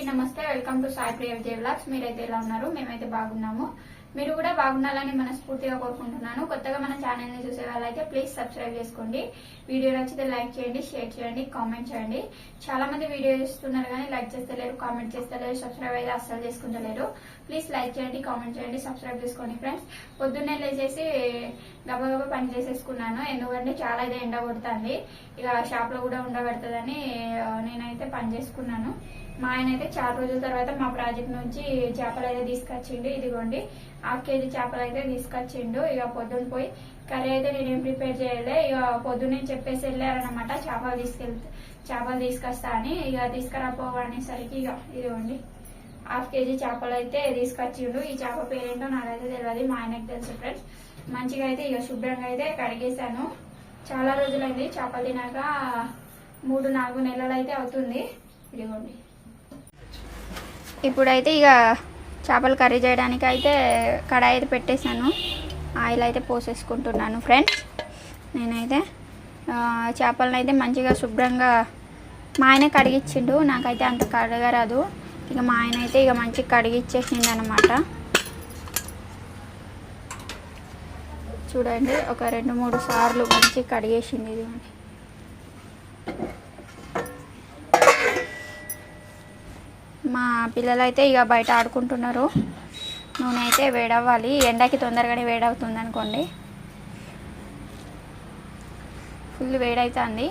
అందరికీ నమస్తే. Welcome to Sai Priya Vijay blogs మీరైతే ఎలా ఉన్నారు? మేమైతే బాగున్నాము. మీరు కూడా బాగుండాలని మనస్ఫూర్తిగా కోరుకుంటున్నాను. కొత్తగా మన ఛానల్ని చూసే వాళ్ళైతే ప్లీజ్ సబ్స్క్రైబ్ చేసుకోండి. వీడియో నచ్చితే లైక్ చేయండి షేర్ చేయండి కామెంట్ చేయండి. చాలా మంది వీడియో చూస్తున్నారు కానీ లైక్ చేస్తలేరు కామెంట్ చేస్తలేరు సబ్స్క్రైబ్ అయితే అస్సలు చేసుకుంటలేరు. ప్లీజ్ లైక్ చేయండి కామెంట్ చేయండి సబ్స్క్రైబ్ చేసుకోండి ఫ్రెండ్స్ పొద్దున్నే లేచేసి గబగబా పని చేసేసుకున్నాను. ఎందుకంటే చాలా అయితే ఎండ కొడుతుంది. ఇక షాప్లో కూడా ఉండబడుతుందని నేనైతే పని చేసుకున్నాను. మా ఆయన అయితే చాలా రోజుల తర్వాత మా ప్రాజెక్ట్ నుంచి చేపలు అయితే తీసుకొచ్చిండు. ఇదిగోండి హాఫ్ కేజీ చేపలు అయితే తీసుకొచ్చిండు. ఇక పొద్దున్న పోయి కర్రీ అయితే నేనేం ప్రిపేర్ చేయలే. ఇక పొద్దున్నే చెప్పేసి వెళ్ళారనమాట చేపలు తీసుకెళ్తే చేపలు తీసుకొస్తా అని. ఇక తీసుకురాపోవనేసరికి ఇక ఇదిగోండి హాఫ్ కేజీ చేపలు అయితే తీసుకొచ్చిండు. ఈ చేప పేరేంటో నాకైతే తెలియదు మా ఆయనకు తెలుసు ఫ్రెండ్స్. మంచిగా అయితే ఇక శుభ్రంగా అయితే కడిగేశాను. చాలా రోజులైంది చేపలు తినాక మూడు నాలుగు నెలలు అయితే అవుతుంది. ఇదిగోండి. ఇప్పుడైతే ఇక చేపలు కర్రీ చేయడానికి అయితే కడాయి అయితే పెట్టేశాను. ఆయిల్ అయితే పోసేసుకుంటున్నాను ఫ్రెండ్స్. నేనైతే చేపలనైతే చేపలను అయితే మంచిగా శుభ్రంగా మా ఆయన కడిగిచ్చిండు. నాకైతే అంత కడగరాదు. ఇక మా ఆయన అయితే ఇక మంచిగా కడిగిచ్చేసిండు అనమాట చూడండి ఒక రెండు మూడు సార్లు మంచిగా కడిగేసింది ఇది మా పిల్లలు అయితే ఇక బయట ఆడుకుంటున్నారు. నూనె అయితే వేడవ్వాలి. ఎండకి తొందరగానే వేడవుతుంది అనుకోండి ఫుల్ వేడవుతుంది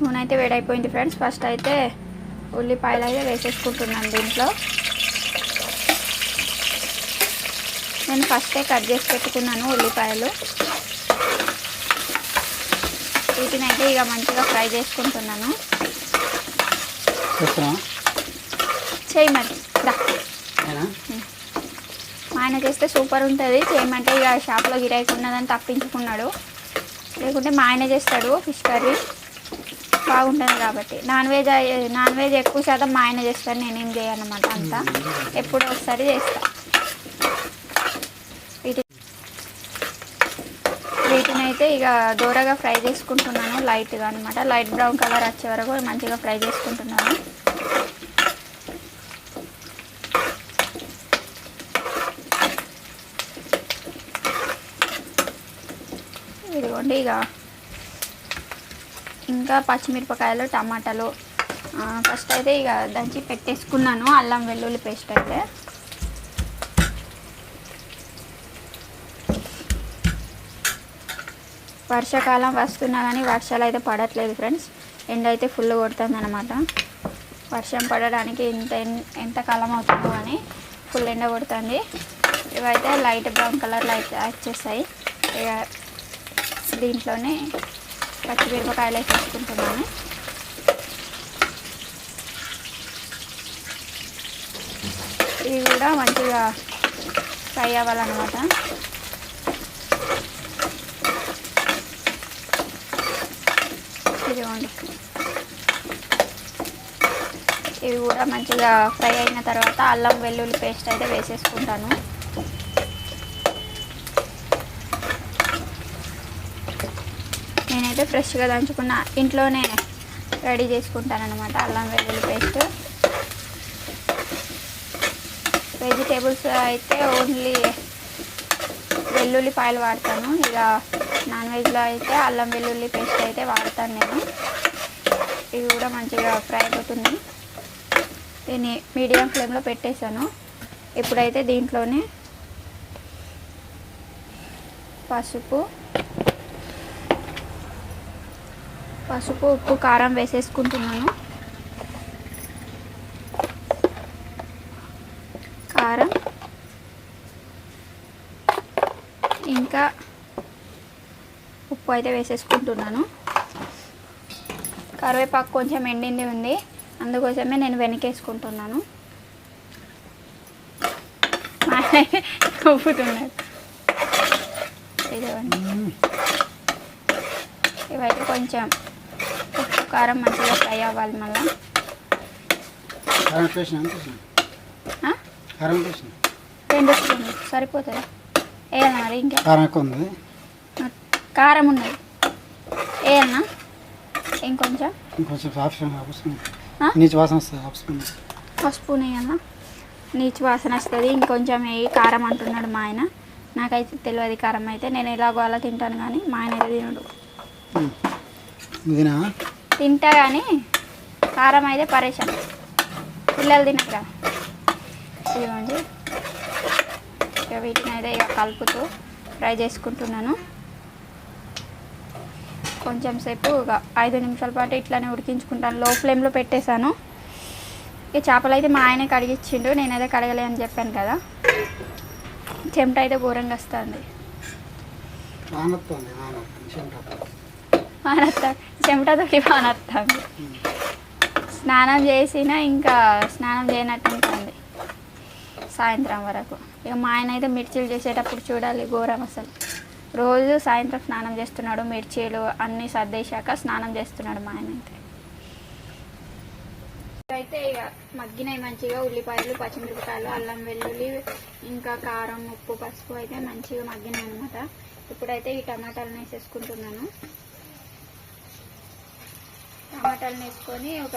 నూనె అయితే వేడైపోయింది ఫ్రెండ్స్. ఫస్ట్ అయితే ఉల్లిపాయలు అయితే వేసేసుకుంటున్నాను దీంట్లో. నేను ఫస్టే కట్ చేసి పెట్టుకున్నాను ఉల్లిపాయలు. వీటిని అయితే ఇక మంచిగా ఫ్రై చేసుకుంటున్నాను. చేయి మరి మా ఆయన చేస్తే సూపర్ ఉంటుంది. చేయమంటే ఇక షాప్లో గిరాకీ ఉన్నదని తప్పించుకున్నాడు. లేకుంటే మా ఆయన చేస్తాడు ఫిష్ కర్రీ. బాగుంటుంది కాబట్టి. నాన్ వెజ్ నాన్ వెజ్ ఎక్కువ శాతం మా ఆయన చేస్తాడు నేనేం చేయనమాట అంతా. ఎప్పుడో ఒకసారి చేస్తా వీటి వీటిని అయితే ఇక దూరగా ఫ్రై చేసుకుంటున్నాను లైట్గా అనమాట లైట్ బ్రౌన్ కలర్ వచ్చే వరకు మంచిగా ఫ్రై చేసుకుంటున్నాను. ఇదిగోండి ఇక. ఇంకా పచ్చిమిరపకాయలు టమాటాలు. ఫస్ట్ అయితే ఇక దంచి పెట్టేసుకున్నాను. అల్లం వెల్లుల్లి పేస్ట్ అయితే. వర్షాకాలం వస్తున్నా కానీ వర్షాలు అయితే పడట్లేదు ఫ్రెండ్స్ ఎండ అయితే ఫుల్ కొడుతుంది అనమాట వర్షం పడడానికి ఎంత ఎంత కాలం అవుతుందో అని ఫుల్ ఎండ కొడుతుంది. ఇవైతే లైట్ బ్రౌన్ కలర్లో అయితే వచ్చేస్తాయి ఇక దీంట్లోనే పచ్చిమిరపకాయలు వేసుకుంటున్నాను. ఇవి కూడా మంచిగా ఫ్రై అవ్వాలన్నమాట. ఇదిగోండి ఇవి కూడా మంచిగా ఫ్రై అయిన తర్వాత అల్లం వెల్లుల్లి పేస్ట్ అయితే వేసేసుకుంటాను. నేనైతే ఫ్రెష్గా దంచుకున్న ఇంట్లోనే రెడీ చేసుకుంటాను అనమాట అల్లం వెల్లుల్లి పేస్ట్. వెజిటేబుల్స్ అయితే ఓన్లీ వెల్లుల్లిపాయలు వాడతాను. ఇక నాన్ వెజ్లో అయితే అల్లం వెల్లుల్లి పేస్ట్ అయితే వాడతాను నేను. ఇవి కూడా మంచిగా ఫ్రై అవుతుంది దీన్ని మీడియం ఫ్లేమ్లో పెట్టేశాను. ఇప్పుడైతే దీంట్లోనే పసుపు పసుపు ఉప్పు కారం వేసేసుకుంటున్నాను. కారం ఇంకా ఉప్పు అయితే వేసేసుకుంటున్నాను. కరివేపాకు కొంచెం ఎండింది ఉంది. అందుకోసమే నేను వెనకేసుకుంటున్నాను. ఇదిగోండి. ఇవైతే కొంచెం ఉప్పు కారం మంచిగా ఫ్రై అవ్వాలి మళ్ళీ. రెండు స్పూన్లు. సరిపోతుంది? మరి ఇంకా. ఉంది. కారం ఉన్నది వేయాలనా ఇంకొంచెం ఇంకొంచెం? నీచు వాసన వస్తుంది నెయ్యన్న నీచు వాసన వస్తుంది ఇంకొంచెం వేయి కారం అంటున్నాడు మా ఆయన. నాకైతే తెలియదు కారం అయితే నేను ఎలాగో అలా తింటాను కానీ మా ఆయన అయితే తినడు. తింటా కానీ కారం అయితే పరేషాన్. పిల్లలు తినక ఇదిగోండి. ఇక వీటిని అయితే ఇక కలుపుతూ ఫ్రై చేసుకుంటున్నాను. కొంచెం సేపు ఐదు నిమిషాల పాటు ఇట్లానే ఉడికించుకుంటాను. లో ఫ్లేమ్లో పెట్టేశాను. ఇక చేపలు అయితే మా ఆయన కడిగిచ్చిండు. నేనైతే కడగలే అని చెప్పాను కదా. చెమట అయితే ఘోరంగా వస్తుంది. వానొస్తుంది చెమటతోటి వానత్తుంది. స్నానం చేసిన ఇంకా స్నానం చేయనట్టు ఉంటుంది సాయంత్రం వరకు. ఇక మా ఆయన అయితే మిర్చీలు చేసేటప్పుడు చూడాలి ఘోరం అసలు. రోజు సాయంత్రం స్నానం చేస్తున్నాడు మిర్చీలు అన్నీ సర్దేశాక స్నానం చేస్తున్నాడు మా ఆయన అయితే. అయితే ఇక మగ్గినాయి మంచిగా ఉల్లిపాయలు పచ్చిమిరపకాయలు అల్లం వెల్లుల్లి ఇంకా కారం ఉప్పు పసుపు అయితే మంచిగా మగ్గినాయి అనమాట ఇప్పుడైతే ఈ టమాటాలను వేసేసుకుంటున్నాను. టమాటాలను వేసుకొని ఒక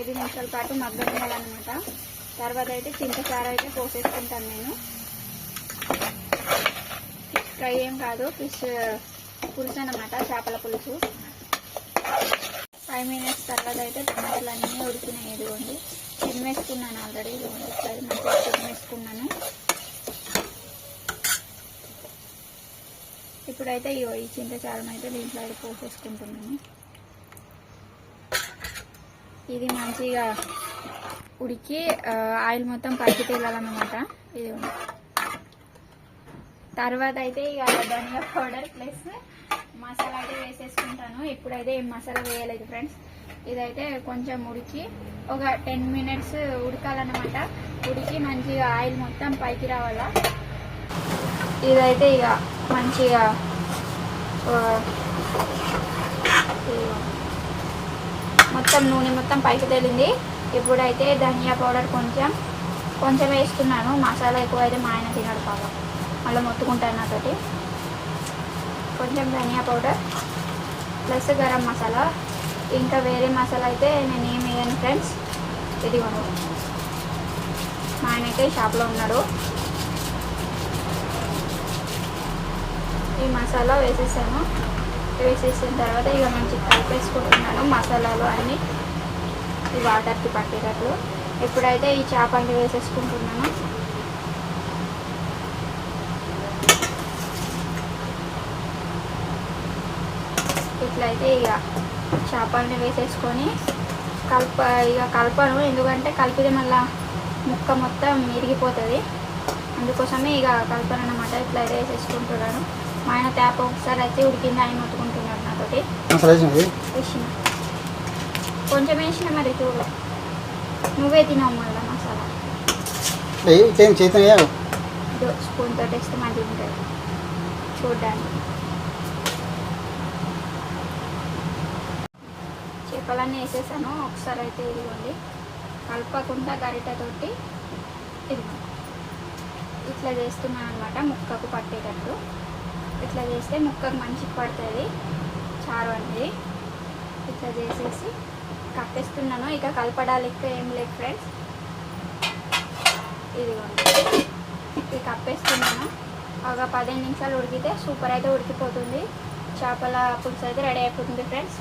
ఐదు నిమిషాల పాటు మగ్గనియాలన్నమాట తర్వాత అయితే చింతకార అయితే పోసేసుకుంటాను నేను. ఫ్రై ఏం కాదు ఫిష్ పులుసు అనమాట చేపల పులుసు. ఫైవ్ మినిట్స్ తర్వాత అయితే టమాటాలు అన్నీ ఉడికినాయి ఇదిగోండి. చిమ్మేసుకున్నాను ఆల్రెడీ ఇదిగోండి ఒకసారి మంచిగా చిమ్మేసుకున్నాను ఇప్పుడైతే ఇగో ఈ చింతచారం అయితే దీంట్లో అయితే పోసేసుకుంటున్నాను. ఇది మంచిగా ఉడికి ఆయిల్ మొత్తం పైకి తేలాలన్నమాట ఇది ఉంది. తర్వాత అయితే ఇక ధనియా పౌడర్ ప్లస్ మసాలా అయితే వేసేసుకుంటాను. ఇప్పుడైతే ఏం మసాలా వేయలేదు ఫ్రెండ్స్. ఇదైతే కొంచెం ఉడికి ఒక టెన్ మినిట్స్ ఉడకాలన్నమాట. ఉడికి మంచిగా ఆయిల్ మొత్తం పైకి రావాలా. ఇదైతే ఇక మంచిగా మొత్తం నూనె మొత్తం పైకి తేలింది. ఇప్పుడైతే ధనియా పౌడర్ కొంచెం కొంచెం వేస్తున్నాను. మసాలా ఎక్కువ అయితే మా ఆయన తినడు పాపం. మళ్ళీ మొత్తుకుంటాను నాతోటి. కొంచెం ధనియా పౌడర్ ప్లస్ గరం మసాలా. ఇంకా వేరే మసాలా అయితే నేను ఏమి వేయను ఫ్రెండ్స్. ఇదిగోండి మా ఆయన అయితే షాప్లో ఉన్నాడు. ఈ మసాలా వేసేసాను. వేసేసిన తర్వాత ఇక మంచి కలిపేసుకుంటున్నాను మసాలాలు అన్నీ. ఈ వాటర్కి పట్టేటట్లు. ఇప్పుడైతే ఈ చేపల్ని వేసేసుకుంటున్నాను ఇట్లయితే ఇక చేపల్ని వేసేసుకొని కలప ఇక కలపను ఎందుకంటే కలిపితే మళ్ళా ముక్క మొత్తం ఇరిగిపోతుంది అందుకోసమే ఇక కలపను అనమాట ఇట్లయితే వేసేసుకుంటున్నాను. మా ఆయన తేప ఒకసారి అయితే ఉడికింది ఆయన ముట్టుకుంటున్నాడు నాతోటి. వేసిన. కొంచెం వేసిన మరి చూడు. నువ్వే తినవు మళ్ళీ మసాలా. స్పూన్ తోటి వేస్తే మంచిగా ఉంటుంది చూడ్డానికి. చేపలన్నీ వేసేసాను ఒకసారి అయితే ఇదిగోండి. కలపకుండా గరిటతోటి ఇదిగో ఇట్లా చేస్తున్నాను అనమాట ముక్కకు పట్టేటట్టు. ఇట్లా చేస్తే ముక్కకు మంచిగా పడుతుంది. చారు అనేది ఇట్లా చేసేసి కప్పేస్తున్నాను. ఇక కలపడానికి ఏం లేదు ఫ్రెండ్స్. ఇదిగోండి. ఇది కప్పేస్తున్నాను. ఒక పదిహేను నిమిషాలు ఉడికితే సూపర్ అయితే ఉడికిపోతుంది. చేపల పులుసు అయితే రెడీ అయిపోతుంది ఫ్రెండ్స్.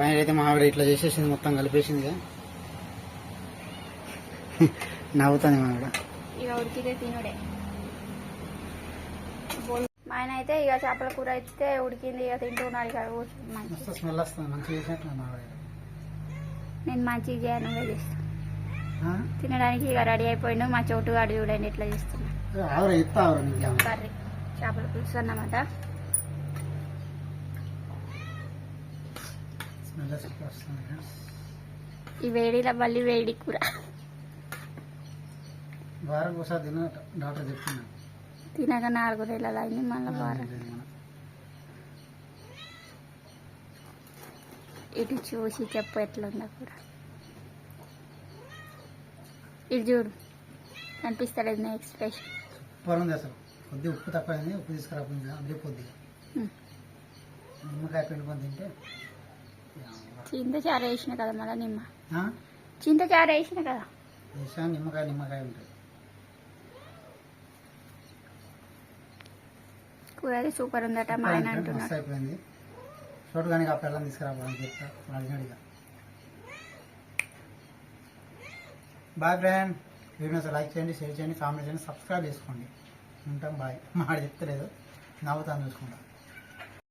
పైన అయితే మా ఆవిడ ఇట్లా చేసేసింది మొత్తం కలిపేసిందిగా. నవ్వుతుంది మా ఆవిడ. మా ఆయన అయితే ఇక చేపల కూర అయితే ఉడికింది ఇక తింటున్నాడు ఇక కూర్చొని మంచి మస్తు స్మెల్ వస్తుంది మంచిగా చేసినట్లు మా ఆవిడ. నేను మంచిగా చేయను నువ్వే చేస్తా. ఆ? తినడానికి ఇక రెడీ అయిపోయిండు మా చోటు గాడు చూడండి ఎట్లా చేస్తున్నా. కర్రీ చేపల పులుసు అన్నమాట స్మెల్ సూపర్ వస్తుంది ఫ్రెండ్స్ ఈ వేడిలో మళ్ళీ వేడి కూర. వారం ఒకసారి తిన డాక్టర్ చెప్తున్నాను తినక నాలుగు నెలలు అయింది మళ్ళీ వారం. ఇటు చూసి చెప్పు ఎట్లుందా కూర ఇటు చూడు కనిపిస్తలేదు నా ఎక్స్ప్రెషన్. సూపర్ ఉంది అసలు. కొద్ది ఉప్పు తక్కువైంది ఉప్పు తీసుకురాకుండా అందుకే కొద్దిగా. నిమ్మకాయ తింటే చింత చారు వేసిన కదా మళ్ళీ నిమ్మ? చింత చారు వేసిన కదా. వేసాను నిమ్మకాయ నిమ్మకాయ ఉంటుంది. కూర సూపర్ ఉందట మా ఆయన అంటున్నాడు. అయిపోయింది చోటు కానీ ఆ పిల్లల్ని తీసుకురావాలని చెప్తా అడిగినడిగా బాయ్ ఫ్రెండ్ వీడియోస్ లైక్ చేయండి షేర్ చేయండి కామెంట్ చేయండి సబ్స్క్రైబ్ చేసుకోండి. ఉంటాం బాయ్. మాట చెప్తలేదు నవ్వుతాను చూసుకుంటా.